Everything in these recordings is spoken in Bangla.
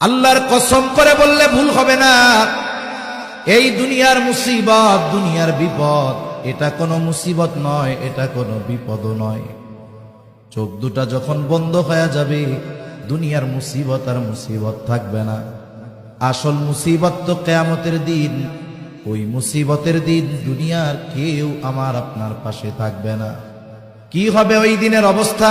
আল্লাহর কসম করে বললে ভুল হবে না। এই দুনিয়ার মুসিবত, দুনিয়ার বিপদ, এটা কোনো মুসিবত নয়, এটা কোনো বিপদও নয়। চোখ দুটা যখন বন্ধ হয়ে যাবে, দুনিয়ার মুসিবত আর মুসিবত থাকবে না। আসল মুসিবত তো কেয়ামতের দিন, ওই মুসিবতের দিন দুনিয়ার কেউ আমার আপনার পাশে থাকবে না। কি হবে ওই দিনের অবস্থা?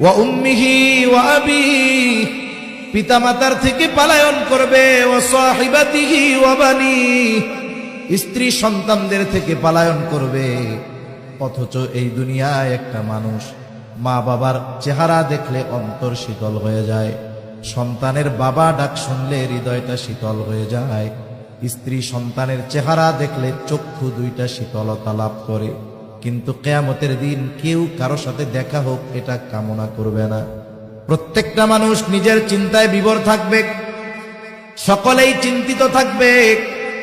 ওয়া উম্মিহি ওয়া আবিহি পিতামাতার থেকে পালায়ন করবে, ওয়া সাহিবাতিহি ওয়া বানি, স্ত্রী সন্তানদের থেকে পালায়ন করবে। অথচ এই দুনিয়ায় একটা মানুষ মা বাবার চেহারা দেখলে অন্তর শীতল হয়ে যায়। সন্তানের বাবা ডাক শুনলে হৃদয়টা শীতল হয়ে যায়। স্ত্রী সন্তানের চেহারা দেখলে চক্ষু দুইটা শীতলতা লাভ করে। কিন্তু কেয়ামতের দিন কেউ কারও সাথে দেখা হোক, এটা কামনা করবে না। প্রত্যেকটা মানুষ নিজের চিন্তায় বিবর থাকবে, সকলেই চিন্তিত থাকবে,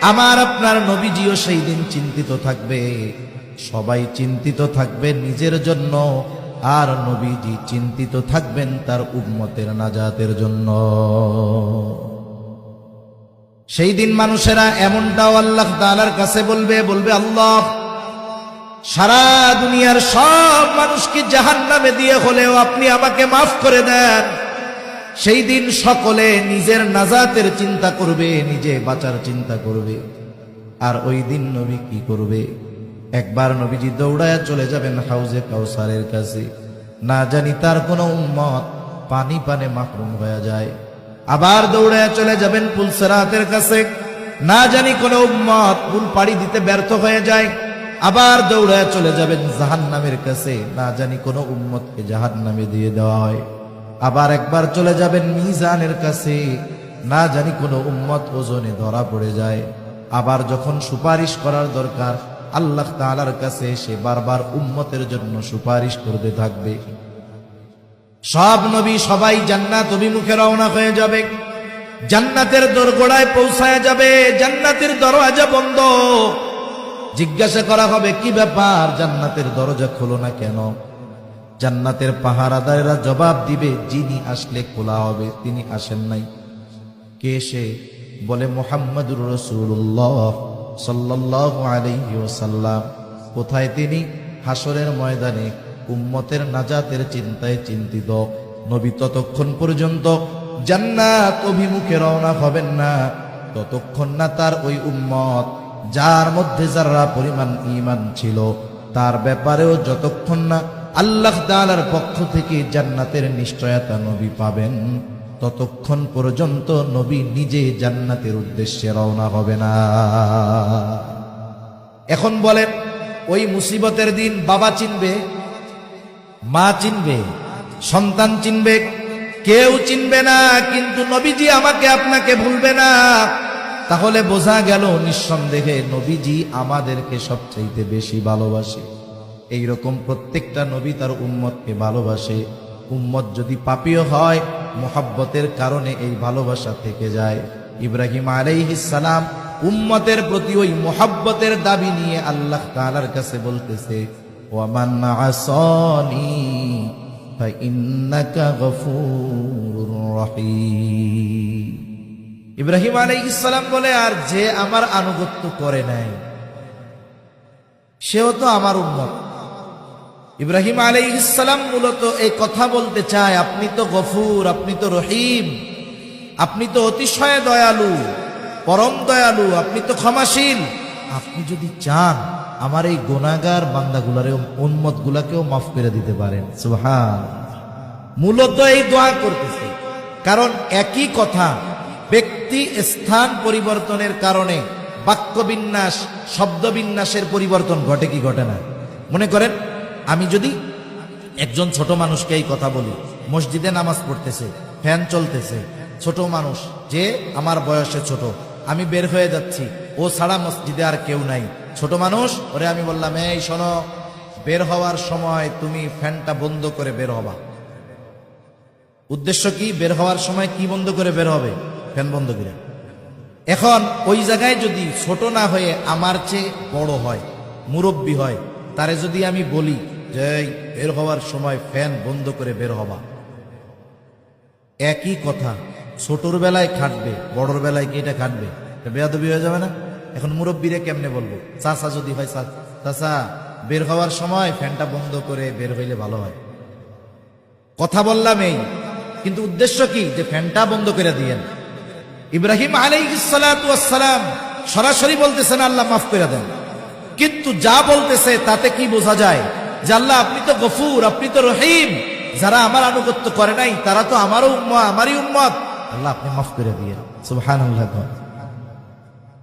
আমার আপনার নবীজিও সেই দিন চিন্তিত থাকবে। সবাই চিন্তিত থাকবে নিজের জন্য, আর নবীজি চিন্তিত থাকবেন তার উম্মতের নাজাতের জন্য। সেই দিন মানুষেরা এমনটাও আল্লাহ তাআলার কাছে বলবে বলবে আল্লাহ সারা দুনিয়ার সব মানুষকে জাহান নামে দিয়ে হলেও আপনি আমাকে মাফ করে দেন। সেই দিন সকলে নিজের নাজাতের চিন্তা করবে, নিজে বাঁচার চিন্তা করবে। আর ওই দিন নবী কি করবে? একবার নবীজি দৌড়ায় চলে যাবেন হাউজে কাউসারের কাছে। না জানি তার কোনো উম্মত পানি পানে মাহরুম হয়ে যায়। আবার দৌড়ায় চলে যাবেন পুলসেরাতের কাছে। না জানি কোনো উম্মত পুল পাড়ি দিতে ব্যর্থ হয়ে যায়। আবার দৌড়ায় চলে যাবেন জাহান নামের কাছে। না জানি কোনো উম্মতকে জাহান নামে দিয়ে দেওয়া হয়। আবার একবার চলে যাবেন মিজানের কাছে। না জানি কোনো উম্মত ওজনে ধরা পড়ে যায়। আবার যখন সুপারিশ করার দরকার, আল্লাহ তাআলার কাছে সে বারবার উম্মতের জন্য সুপারিশ করতে থাকবে। সব নবী সবাই জান্নাত অভিমুখে রওনা হয়ে যাবে। জান্নাতের দোরগোড়ায় পৌঁছায় যাবে। জান্নাতের দরওয়াজা বন্ধ। জিজ্ঞাসা করা হবে, কি ব্যাপার? জান্নাতের দরজা খোলো না কেন? জান্নাতের পাহারাদারেরা জবাব দিবে, যিনি আসলে খোলা হবে, তিনি আসেন নাই। কে সে? বলে, মোহাম্মদুর রসুল্লাহ সাল্লাহ ওসাল্লাম কোথায় তিনি? হাসরের ময়দানে, উম্মতের নাজাতের চিন্তায় চিন্তিত। নবী ততক্ষণ পর্যন্ত জান্নাত অভিমুখে রওনা হবেন না। ততক্ষণ না তার ওই উম্মত যার মধ্যে যারা পরিমাণ ইমান ছিল, তার ব্যাপারেও যতক্ষণ না আল্লাহ তাআলার পক্ষ থেকে জান্নাতের নিশ্চয়তা নবী পাবেন, ততক্ষণ পর্যন্ত নবী নিজে জান্নাতের উদ্দেশ্যে রওনা হবে না। এখন বলেন, ওই মুসিবতের দিন বাবা চিনবে, মা চিনবে, সন্তান চিনবে, কেউ চিনবে না, কিন্তু নবীজি আমাকে আপনাকে ভুলবে না। তাহলে বোঝা গেল নিঃসন্দেহে নবীজি আমাদেরকে সবচাইতে বেশি ভালোবাসে। এইরকম প্রত্যেকটা নবী তার উম্মতকে ভালোবাসে। উম্মত যদি পাপীয় হয়, মোহাব্বতের কারণে এই ভালোবাসা থেকে যায়। ইব্রাহিম আলাইহিসালাম উম্মতের প্রতি ওই মোহাব্বতের দাবি নিয়ে আল্লাহ তাআলার কাছে বলতেছে, ওয়ামান আসানি রহিম। ইব্রাহিম আলী ইসলাম বলে, আর যে আমার আনুগত্য করে নাই, সেও তো আমার উম্মত। ইব্রাহিম আলী ইসলাম মূলত এই কথা বলতে চায়, আপনি তো গফুর, আপনি তো রহিম, আপনি তো অতিশয় দয়ালু, পরম দয়ালু, আপনি তো ক্ষমাশীল। আপনি যদি চান, আমার এই গোনাগার বান্দাগুলারে উন্মত গুলাকেও মাফ করে দিতে পারেন। সুহান মূলত এই দোয়া করতেছে। কারণ একই কথা ব্যক্তি স্থান পরিবর্তনের কারণে বাক্যবিন্যাস, শব্দবিন্যাসের পরিবর্তন ঘটে কি ঘটে না? মনে করেন, আমি যদি একজন ছোট মানুষকে এই কথা বলি, মসজিদে নামাজ পড়তেছে, ফ্যান চলতেছে, ছোট মানুষ, যে আমার বয়সে ছোট, আমি বের হয়ে যাচ্ছি, ও ছাড়া মসজিদে আর কেউ নাই। ছোট মানুষ, ওরে আমি বললাম, এই শোনো, বের হওয়ার সময় তুমি ফ্যানটা বন্ধ করে বের হবা। উদ্দেশ্য কি? বের হওয়ার সময় কি বন্ধ করে বের হবে? ফ্যান বন্ধ করে। এখন ওই জায়গায় যদি ছোট না হয়ে আমার চেয়ে বড় হয়, মুরব্বী হয়, তারে যদি আমি বলি যে বের হওয়ার সময় ফ্যান বন্ধ করে বের হবা। একই কথা, ছোটর বেলায় খাটবে, বড়র বেলায় কি এটা খাটবে? বেয়াদবি হয়ে যাবে না? এখন মুরব্বীরে কেমনে বলব? চাচা যদি হয় চা- চাচা, বের হওয়ার সময় ফ্যানটা বন্ধ করে বের হইলে ভালো হয়। কথা বললাম এই, কিন্তু উদ্দেশ্য কি? যে ফ্যানটা বন্ধ করে দিয়েন। ইব্রাহিম আলাইসালাম সরাসরি বলতেছেন আল্লাহ মাফ করে দেন কিন্তু যা বলতেছে তাতে কি বোঝা যায় যে আল্লাহ আপনি তো গফুর আপনি তো রহিম যারা আমার আনুগত্য করে নাই তারা তো আমারও উম্মা আমারই উম্মত আল্লাহ আপনি মাফ করে দিয়ে সুবহান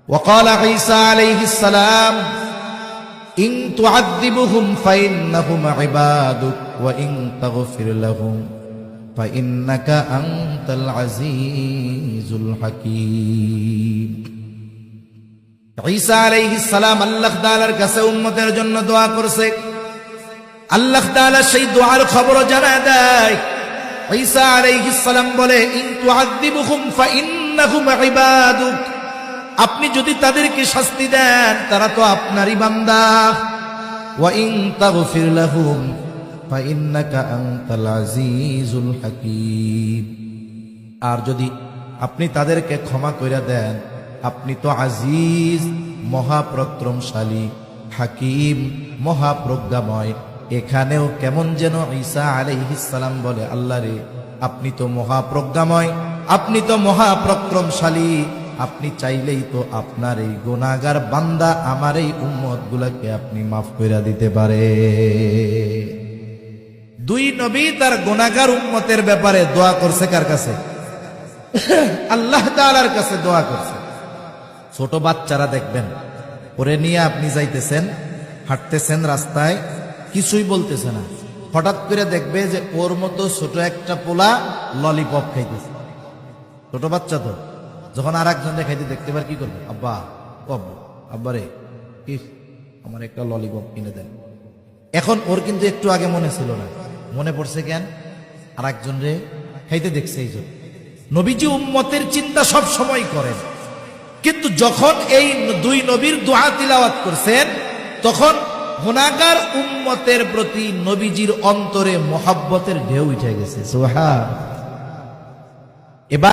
وقال عيسى عليه السلام إن تعذبهم فإنهم عبادك وإن تغفر لهم فإنك أنت العزيز الحكيم ঈসা আলাইহিস সালাম আল্লাহ তাআলার কাছে উম্মতের জন্য দোয়া করছে আল্লাহ তাআলা সেই দোয়ার খবর জানা দেয় ঈসা আলাইহিস সালাম বলে ইন তুআযিবুহুম ফাইন্নাহুম ইবাদুক আপনি যদি তাদেরকে শাস্তি দেন তারা তো আপনারই বান্দা ওয়া ইন তাগফির লাহুম আর যদি আপনি তাদেরকে ক্ষমা করে দেন, আপনি তো আজিজ মহাপ্রক্রমশালী হাকিম, মহাপ্রজ্ঞাময়। এখানেও কেমন যেন ঈসা আলাইহিসালাম বলে, আল্লাহ রে, আপনি তো মহাপ্রজ্ঞাময়, আপনি তো মহাপ্রক্রমশালী আপনি চাইলেই তো আপনার এই গুনাগার বান্দা আমার এই উম্মত গুলাকে আপনি মাফ করে দিতে পারে। দুই নবী তার গুনাগার উম্মতের ব্যাপারে দোয়া করছে কার কাছে? আল্লাহ তাআলার কাছে দোয়া করছে। ছোট বাচ্চারা দেখবেন, ওরে নিয়ে আপনি যাইতেছেন, হাঁটতেছেন রাস্তায়, কিছুই বলতেছে না। হঠাৎ করে দেখবে যে ওর মতো ছোট একটা পোলা ললিপপ খাইতেছে। ছোট বাচ্চা তো, যখন আর একজন খাইতে দেখতে পার কি করবে? আব্বা কব আব্বা রে আমার একটা ললিপপ কিনে দেন। এখন ওর কিন্তু একটু আগে মনে ছিল না। মনে পড়ছে কেন? আর একজন রে, খাইতে দেখছে এই জন্য নবীজি উম্মতের চিন্তা সব সময় করেন। কিন্তু যখন এই দুই নবীর দোয়া তিলাওয়াত করছেন, তখন হোনাকার উম্মতের প্রতি নবীজির অন্তরে মোহাব্বতের ঢেউ উঠে গেছে। সোহা এবার